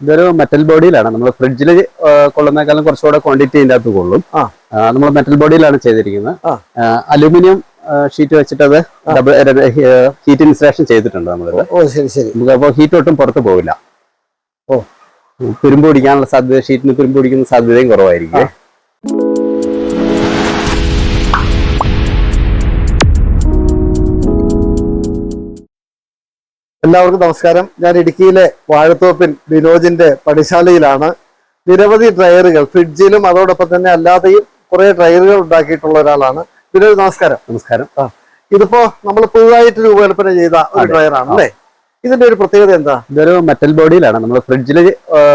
ഇതൊരു മെറ്റൽ ബോഡിയിലാണ് നമ്മൾ ഫ്രിഡ്ജിൽ കൊള്ളുന്നേക്കാളും കുറച്ചുകൂടെ ക്വാണ്ടിറ്റി ഇതിന്റെ അകത്ത് കൊള്ളും. നമ്മൾ മെറ്റൽ ബോഡിയിലാണ് ചെയ്തിരിക്കുന്നത്. അലുമിനിയം ഷീറ്റ് വെച്ചിട്ട് അത് ഡബിൾ ഹീറ്റ് ഇൻസ്റ്റലേഷൻ ചെയ്തിട്ടുണ്ട് നമ്മൾ നമുക്ക് അപ്പോൾ ഹീറ്റ് ഒട്ടും പുറത്ത് പോവില്ല. ഓ. തുരുമ്പ് പിടിക്കാനുള്ള സാധ്യത ഷീറ്റിന് തുരുമ്പ് പിടിക്കുന്ന സാധ്യതയും കുറവായിരിക്കും. എല്ലാവർക്കും നമസ്കാരം. ഞാൻ ഇടുക്കിയിലെ വാഴത്തോപ്പിൽ ബിനോജിന്റെ പണിശാലയിലാണ്. നിരവധി ഡ്രയറുകൾ ഫ്രിഡ്ജിലും അതോടൊപ്പം തന്നെ അല്ലാതെയും കുറെ ഡ്രയറുകൾ ഉണ്ടാക്കിയിട്ടുള്ള ഒരാളാണ്. ബിനോജ് നമസ്കാരം. നമസ്കാരം. ഇതിപ്പോ നമ്മൾ പുതുതായിട്ട് രൂപകൽപ്പന ചെയ്ത ഒരു. ഡ്രയറാണ് അല്ലേ? ഇതിന്റെ ഒരു പ്രത്യേകത എന്താ? ഇതൊരു മെറ്റൽ ബോഡിയിലാണ് നമ്മൾ ഫ്രിഡ്ജിൽ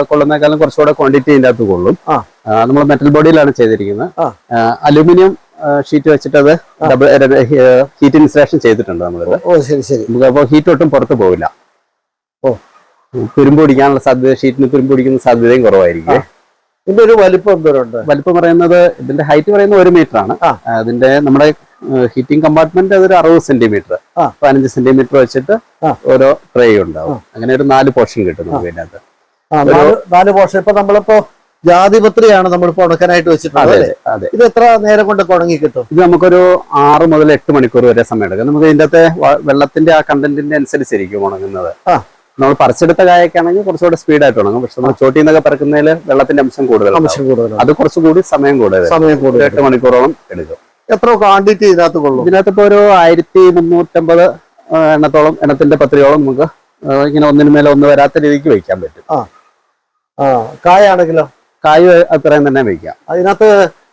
കൊള്ളുന്നേക്കാളും കുറച്ചുകൂടെ ക്വാണ്ടിറ്റി ഇതിന്റെ അകത്ത് കൊള്ളും. ആ. നമ്മൾ മെറ്റൽ ബോഡിയിലാണ് ചെയ്തിരിക്കുന്നത്. അലൂമിനിയം ഷീറ്റ് വെച്ചിട്ട് അത് ഡബിൾ ഹീറ്റ് ഇൻസ്റ്റലേഷൻ ചെയ്തിട്ടുണ്ട് നമ്മൾ ഓ ശരി ശരി. നമുക്ക് അപ്പോൾ ഹീറ്റ് ഒട്ടും പുറത്ത് പോവില്ല. ഓ. തുരുമ്പ് പിടിക്കാനുള്ള സാധ്യത ഷീറ്റിന് തുരുമ്പ് പിടിക്കുന്ന സാധ്യതയും കുറവായിരിക്കും. ഇതിന്റെ ഒരു വലിപ്പം എന്തോരുണ്ട് വലിപ്പം പറയുന്നത് ഇതിന്റെ ഹൈറ്റ് പറയുന്നത് ഒരു മീറ്റർ ആണ്. അതിന്റെ നമ്മുടെ ഹീറ്റിംഗ് കമ്പാർട്ട്മെന്റ് അതൊരു അറുപത് സെന്റിമീറ്റർ. പതിനഞ്ച് സെന്റിമീറ്റർ വെച്ചിട്ട് ഓരോ ട്രേ ഉണ്ടാവും. അങ്ങനെ ഒരു നാല് പോർഷൻ കിട്ടും നമുക്ക് ഇതിനകത്ത്. നാല് പോർഷൻ ഇപ്പൊ നമ്മളിപ്പോ ജാതിപത്രിയാണ് നമ്മൾ ഉണക്കാനായിട്ട് വെച്ചിട്ടുള്ളത്? ഇത് എത്ര നേരം കൊണ്ട് ഉണങ്ങി കിട്ടും? ഇത് നമുക്കൊരു ആറ് മുതൽ എട്ട് മണിക്കൂർ വരെ സമയം എടുക്കും. നമുക്ക് ഇതിന്റെ വെള്ളത്തിന്റെ ആ കണ്ടന്റിന്റെ അനുസരിച്ചിരിക്കും ഉണങ്ങുന്നത്. നമ്മൾ പറിച്ചെടുത്ത കായക്കാണെങ്കിൽ കുറച്ചുകൂടെ സ്പീഡായിട്ട് ഉണങ്ങും. പക്ഷെ നമ്മൾ ചോട്ടിൽ നിന്നൊക്കെ പറക്കുന്നതിൽ വെള്ളത്തിന്റെ അംശം കൂടുതൽ അംശം അത് കുറച്ചുകൂടി സമയം കൂടുതൽ സമയം കൂടുതൽ എട്ട് മണിക്കൂറോളം എടുക്കും. എത്ര ക്വാണ്ടിറ്റി ഇതിനകത്ത് കൊള്ളും ഇതിനകത്ത് ഇപ്പോൾ ഒരു ആയിരത്തി മുന്നൂറ്റമ്പത് എണ്ണത്തോളം എണ്ണത്തിന്റെ പത്രയോളം നമുക്ക് ഇങ്ങനെ ഒന്നിനു മേലെ ഒന്ന് വരാത്ത രീതിക്ക് വയ്ക്കാൻ പറ്റും. ആ. കായാണെങ്കിലോ? കായ് അത്രയും തന്നെ വയ്ക്കാം. അതിനകത്ത്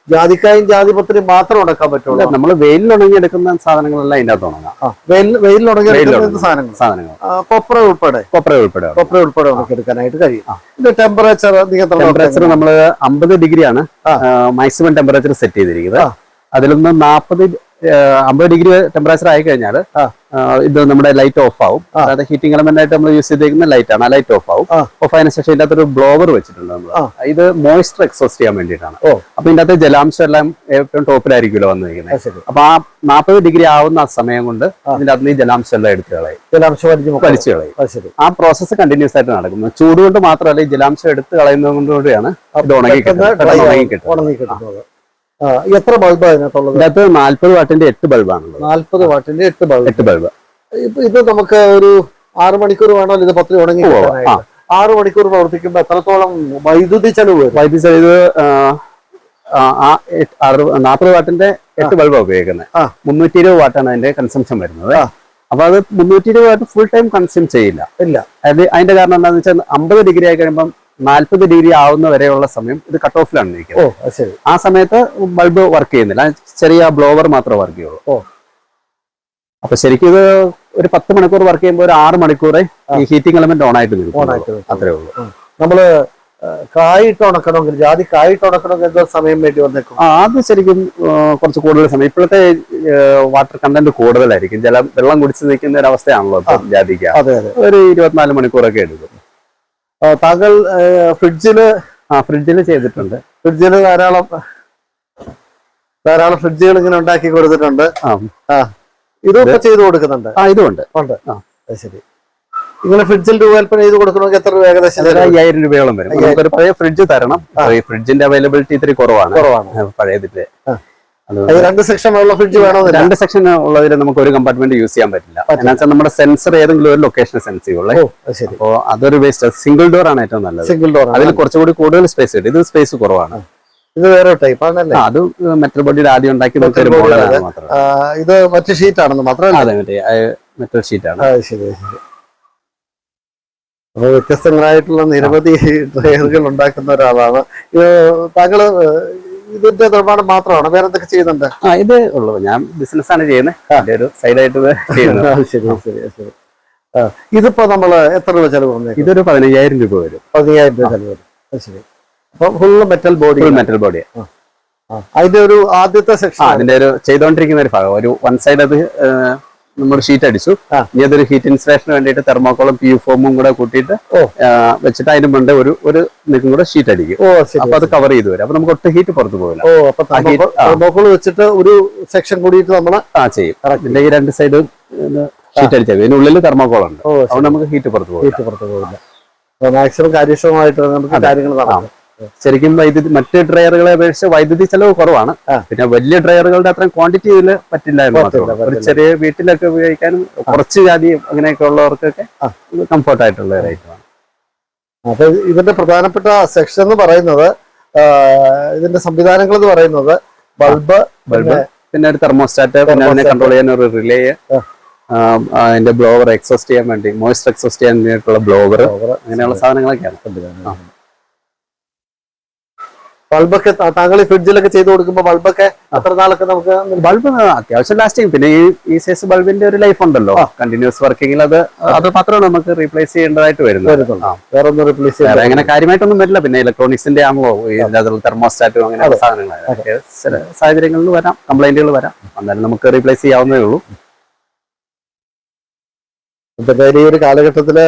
ജാതിക്കായും ജാതിപത്രിയും മാത്രം ഉണക്കാൻ പറ്റുള്ളൂ. നമ്മൾ വെയിലിൽ ഉണങ്ങി എടുക്കുന്ന സാധനങ്ങളെല്ലാം ഇതിന്റെ അകത്ത് ഉണങ്ങാം വെയിൽ വെയിലിൽ ഉണങ്ങി എടുക്കുന്ന. സാധനങ്ങൾ കൊപ്ര ഉൾപ്പെടെ. കൊപ്ര ഉൾപ്പെടെ കൊപ്ര ഉൾപ്പെടെ ഉണക്കിയെടുക്കാനായിട്ട് കഴിയും. ആ. ഇത് ടെമ്പറേച്ചർ ടെമ്പറേച്ചർ നമ്മൾ അമ്പത് ഡിഗ്രിയാണ് മാക്സിമം ടെമ്പറേച്ചർ സെറ്റ് ചെയ്തിരിക്കുന്നത്. അതിലൊന്ന് നാൽപ്പത് അമ്പത് ഡിഗ്രി ടെമ്പറേച്ചർ ആയി കഴിഞ്ഞാൽ. ഇത് നമ്മുടെ ലൈറ്റ് ഓഫ് ആവും. അതായത് ഹീറ്റിംഗ് എലമെന്റ് ആയിട്ട് നമ്മൾ യൂസ് ചെയ്തിരിക്കുന്ന ലൈറ്റ് ആണ്. ആ ലൈറ്റ് ഓഫ് ആവും. ഓഫ് ആയതിനു ശേഷം ഇതിന്റെ അകത്തൊരു ബ്ലോവർ വെച്ചിട്ടുണ്ട് നമ്മൾ ഇത് മോയിസ്റ്റർ എക്സോസ്റ്റ് ചെയ്യാൻ വേണ്ടിയിട്ടാണ്. അപ്പൊ ഇതിന്റെ അകത്ത് ജലാംശം എല്ലാം ഏറ്റവും ടോപ്പിലായിരിക്കുമല്ലോ വന്നിരിക്കുന്നത്. അപ്പൊ ആ നാൽപ്പത് ഡിഗ്രി ആവുന്ന ആ സമയം കൊണ്ട് ഇതിന്റെ അകത്ത് ഈ ജലാംശം എല്ലാം എടുത്തു കളയും. ജലാംശം വലിച്ചു. കളയും. ആ, പ്രോസസ് പ്രോസസ്സ് കണ്ടിന്യൂസ് ആയിട്ട് നടക്കുന്നു. ചൂട് കൊണ്ട് മാത്രമല്ല ഈ ജലാംശം എടുത്ത് കളയുന്നത് കൊണ്ടുകൂടിയാണ് ഇത് ഉണങ്ങി കിട്ടുന്നത് ഉണങ്ങി കിട്ടുന്നത് എത്ര ബൾബ് അതിനകത്തുള്ളത് ഇതിനകത്ത് നാല്പത് വാട്ടിന്റെ എട്ട് ബൾബാണ് നാല്പത് വാട്ടിന്റെ എട്ട് ബൾബ്. എട്ട് ബൾബ്. ഇപ്പൊ ഇത് നമുക്ക് ഒരു ആറ് മണിക്കൂർ വേണമല്ലോ ഇത് പത്രി ഉണങ്ങി ആറ് മണിക്കൂർ പ്രവർത്തിക്കുമ്പോൾ എത്രത്തോളം വൈദ്യുതി ചെലവ് വൈദ്യുതി ചെലവ് നാൽപ്പത് വാട്ടിന്റെ എട്ട് ബൾബാണ് ഉപയോഗിക്കുന്നത്. മുന്നൂറ്റി ഇരുപത് വാട്ടാണ് അതിന്റെ കൺസംഷൻ വരുന്നത്. അപ്പൊ അത് മുന്നൂറ്റി ഇരുപത് വാട്ട് ഫുൾ ടൈം കൺസ്യൂം ചെയ്യില്ല. ഇല്ല. അത് അതിന്റെ കാരണം എന്താണെന്ന് വെച്ചാൽ അമ്പത് ഡിഗ്രി ആയി കഴിയുമ്പോൾ നാല്പത് ഡിഗ്രി ആവുന്ന വരെയുള്ള സമയം ഇത് കട്ട് ഓഫിലാണ് നിൽക്കുന്നത് ശരി. ആ സമയത്ത് ബൾബ് വർക്ക് ചെയ്യുന്നില്ല. ചെറിയ ബ്ലോവർ മാത്രമേ വർക്ക് ചെയ്യുള്ളൂ. ഓ. അപ്പൊ ശരിക്കും ഇത് ഒരു പത്ത് മണിക്കൂർ വർക്ക് ചെയ്യുമ്പോൾ ഒരു ആറ് മണിക്കൂറേ ഈ ഹീറ്റിംഗ് എലമെന്റ് ഓൺ ആയിട്ട് നിൽക്കും അത്രേ ഉള്ളൂ. നമ്മൾ കായിട്ട് ഉണക്കണമെങ്കിൽ ജാതി കായിട്ട് ഉണക്കണമെങ്കിൽ എന്തോ സമയം വേണ്ടി വന്നേക്കും. ആ അത് ശരിക്കും കുറച്ച് കൂടുതൽ സമയം. ഇപ്പോഴത്തെ വാട്ടർ കണ്ടന്റ് കൂടുതലായിരിക്കും. ജലം വെള്ളം കുടിച്ച് നിൽക്കുന്ന ഒരു അവസ്ഥയാണല്ലോ ജാതിക്ക്. ഒരു ഇരുപത്തിനാല് മണിക്കൂറൊക്കെ എടുക്കും. താങ്കൾ ഫ്രിഡ്ജിൽ ആ ഫ്രിഡ്ജിൽ ചെയ്തിട്ടുണ്ട്. ഫ്രിഡ്ജിൽ ധാരാളം ധാരാളം ഫ്രിഡ്ജുകൾ ഇങ്ങനെ ഉണ്ടാക്കി കൊടുത്തിട്ടുണ്ട്. ആ. ഇതൊക്കെ ചെയ്തു കൊടുക്കുന്നുണ്ട്? ആ ഇതുമുണ്ട് ഉണ്ട്. ആ. ശരി. ഇങ്ങനെ ഫ്രിഡ്ജിൽ രൂപകൽപ്പന ചെയ്ത് കൊടുക്കണമെങ്കിൽ എത്ര രൂപ ഏകദേശം അയ്യായിരം രൂപയോളം വരും. നമുക്കൊരു പഴയ ഫ്രിഡ്ജ് തരണം. ഫ്രിഡ്ജിന്റെ അവൈലബിലിറ്റി ഇത്തിരി കുറവാണ്. കുറവാണ്. പഴയതിന്റെ രണ്ട് സെക്ഷൻ ഉള്ള ഫ്രിഡ്ജ് വേണോ രണ്ട് സെക്ഷൻ ഉള്ളതിൽ നമുക്ക് ഒരു കമ്പാർട്ട്മെന്റ് യൂസ് ചെയ്യാൻ പറ്റില്ല. പറ്റില്ല. നമ്മുടെ സെൻസർ ഏതെങ്കിലും ഒരു ലൊക്കേഷൻ സെൻസ് ചെയ്യുള്ളൂ. ഓ ശരി. അപ്പോ അതൊരു വേസ്റ്റ് സിംഗിൾ ഡോർ ആണ് ഏറ്റവും നല്ലത്. സിംഗിൾ ഡോർ അതിൽ കുറച്ചുകൂടി കൂടുതൽ സ്പേസ് ഉണ്ട്. ഇത് സ്പേസ് കുറവാണ്. ഇത് വേറെ ടൈപ്പ് ആണല്ലേ? അത് മെറ്റൽ ബോഡിയുടെ ആദ്യം ഉണ്ടാക്കി ഇത് മറ്റു ഷീറ്റ് ആണെന്ന് മാത്രമല്ല? അതെ മറ്റേ മെറ്റൽ ഷീറ്റ് ആണ്. ശരി ശരി. അപ്പൊ വ്യത്യസ്തങ്ങളായിട്ടുള്ള നിരവധി ഡ്രൈവറുകൾ ഉണ്ടാക്കുന്ന ഒരാളാണ്. ഇത് താങ്കൾ ഇതിന്റെ നിർമ്മാണം മാത്രമാണ്? വേറെ എന്തൊക്കെ ചെയ്യുന്നുണ്ട്? ആ ഇത് ഉള്ളു. ഞാൻ ബിസിനസ് ആണ് ചെയ്യുന്നത് ഒരു സൈഡായിട്ട് ചെയ്യുന്നത്. ശരി ശരി ശരി ഇതിപ്പോ നമ്മൾ എത്ര രൂപ ചെലവ് വന്നേക്കും ഇതൊരു പതിനയ്യായിരം രൂപ വരും. പതിനയ്യായിരം രൂപ ചെലവ് വരും. ശരി. അപ്പൊ full metal body full metal body അതിന്റെ ഒരു ആദ്യത്തെ സെക്ഷൻ അതിന്റെ ഒരു ചെയ്തുകൊണ്ടിരിക്കുന്ന ഒരു ഭാഗം. ഒരു വൺ സൈഡ് അത് നമ്മൾ ഷീറ്റ് അടിച്ചു. ഇനി അതൊരു ഹീറ്റ് ഇൻസ്ട്രേഷന് വേണ്ടിയിട്ട് തെർമോക്കോളും പി ഫോമും കൂടെ കൂട്ടിയിട്ട്. വെച്ചിട്ട് അതിന് മുണ്ട് ഒരു ഒരു നിൽക്കും കൂടെ ഷീറ്റ് അടിക്കും. അപ്പൊ അത് കവർ ചെയ്ത് വരും. അപ്പൊ നമുക്ക് ഒട്ടും ഹീറ്റ് പുറത്ത് പോകില്ല തെർമോക്കോൾ വെച്ചിട്ട് ഒരു സെക്ഷൻ കൂടിയിട്ട് നമ്മൾ ആ ചെയ്യും. ഇതിന്റെ ഈ രണ്ട് സൈഡും ഷീറ്റ് അടിച്ചാൽ മതി. ഇതിനുള്ളിൽ തെർമോക്കോൾ ഉണ്ട്. അതുകൊണ്ട് നമുക്ക് ഹീറ്റ് പുറത്ത് പോകില്ല ഹീറ്റ് പുറത്ത് പോകില്ല മാക്സിമം കാര്യക്ഷമമായിട്ട് നമുക്ക് കാര്യങ്ങൾ നടക്കും. ശരിക്കും വൈദ്യുതി മറ്റ് ഡ്രയറുകളെ അപേക്ഷിച്ച് വൈദ്യുതി ചെലവ് കുറവാണ്. പിന്നെ വലിയ ഡ്രയറുകളുടെ അത്രയും ക്വാണ്ടിറ്റി ഇതിൽ പറ്റില്ല ഒരു ചെറിയ വീട്ടിലൊക്കെ ഉപയോഗിക്കാനും കുറച്ച് ജാതി അങ്ങനെയൊക്കെ ഉള്ളവർക്കൊക്കെ. കംഫർട്ട് ആയിട്ടുള്ള ഒരു ഐറ്റമാണ് അപ്പൊ ഇതിന്റെ പ്രധാനപ്പെട്ട സെക്ഷൻ എന്ന് പറയുന്നത് ഇതിന്റെ സംവിധാനങ്ങൾ എന്ന് പറയുന്നത് ബൾബ് ബൾബ്. പിന്നെ ഒരു തെർമോസ്റ്റാറ്റ് പിന്നെ അതിനെ കൺട്രോൾ ചെയ്യാൻ ഒരു റിലേ. അതിന്റെ ബ്ലോവർ എക്സോസ്റ്റ് ചെയ്യാൻ വേണ്ടി മോയിസ്റ്റ് എക്സോസ്റ്റ് ചെയ്യാൻ വേണ്ടിയിട്ടുള്ള ബ്ലോവർ അങ്ങനെയുള്ള സാധനങ്ങളൊക്കെയാണ്. ആ. ബൾബൊക്കെ താങ്കൾ ഫ്രിഡ്ജിലൊക്കെ ചെയ്ത് കൊടുക്കുമ്പോൾ ബൾബൊക്കെ അത്ര നാളൊക്കെ നമുക്ക് ബൾബ് അത്യാവശ്യം ലാസ്റ്റിംഗ് പിന്നെ ഈ ഈ സൈസ് ബൾബിന്റെ ഒരു ലൈഫ് ഉണ്ടല്ലോ. കണ്ടിന്യൂസ് വർക്കിംഗിൽ അത് അത് മാത്രമേ നമുക്ക് റീപ്ലേസ് ചെയ്യേണ്ടതായിട്ട് വരുന്നത്. വേറൊന്നും റീപ്ലേസ് വേറെ ഒന്നും റിപ്ലേസ് വേറെ അങ്ങനെ കാര്യമായിട്ടൊന്നും വരില്ല. പിന്നെ ഇലക്ട്രോണിക്സിന്റെ ആണല്ലോ തെർമോസ്റ്റാറ്റും അങ്ങനെ സാധനങ്ങൾ അതൊക്കെ ചില സാഹചര്യങ്ങളിൽ വരാം കംപ്ലൈന്റുകൾ വരാം. എന്നാലും നമുക്ക് റീപ്ലേസ് ചെയ്യാവുന്നേ ഉള്ളൂ. ഇപ്പൊ ഈ ഒരു കാലഘട്ടത്തിൽ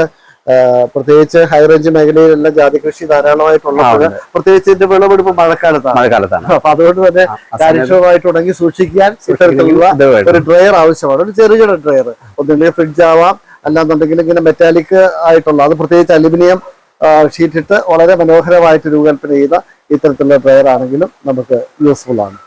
പ്രത്യേകിച്ച് ഹൈറേഞ്ച് മേഖലയിലുള്ള മേഖലയിലെല്ലാം ജാതി കൃഷി ധാരാളമായിട്ടുള്ളത് പ്രത്യേകിച്ച് ഇതിന്റെ വിളവെടുപ്പ് മഴക്കാലത്താണ്. മഴക്കാലത്താണ്. അപ്പൊ അതുകൊണ്ട് തന്നെ കാര്യക്ഷമമായിട്ട് ഉണങ്ങി സൂക്ഷിക്കാൻ ഇത്തരത്തിലുള്ള ഒരു ഡ്രയർ ആവശ്യമാണ്. ഒരു ചെറുകിട ഡ്രയർ ഒന്നുകിൽ ഫ്രിഡ്ജ് ആവാം അല്ലാന്നുണ്ടെങ്കിൽ ഇങ്ങനെ മെറ്റാലിക് ആയിട്ടുള്ള അത് പ്രത്യേകിച്ച് അലുമിനിയം ഷീറ്റിട്ട് വളരെ മനോഹരമായിട്ട് രൂപകൽപ്പന ചെയ്ത ഇത്തരത്തിലുള്ള ഡ്രയർ ആണെങ്കിലും നമുക്ക് യൂസ്ഫുൾ ആണ്.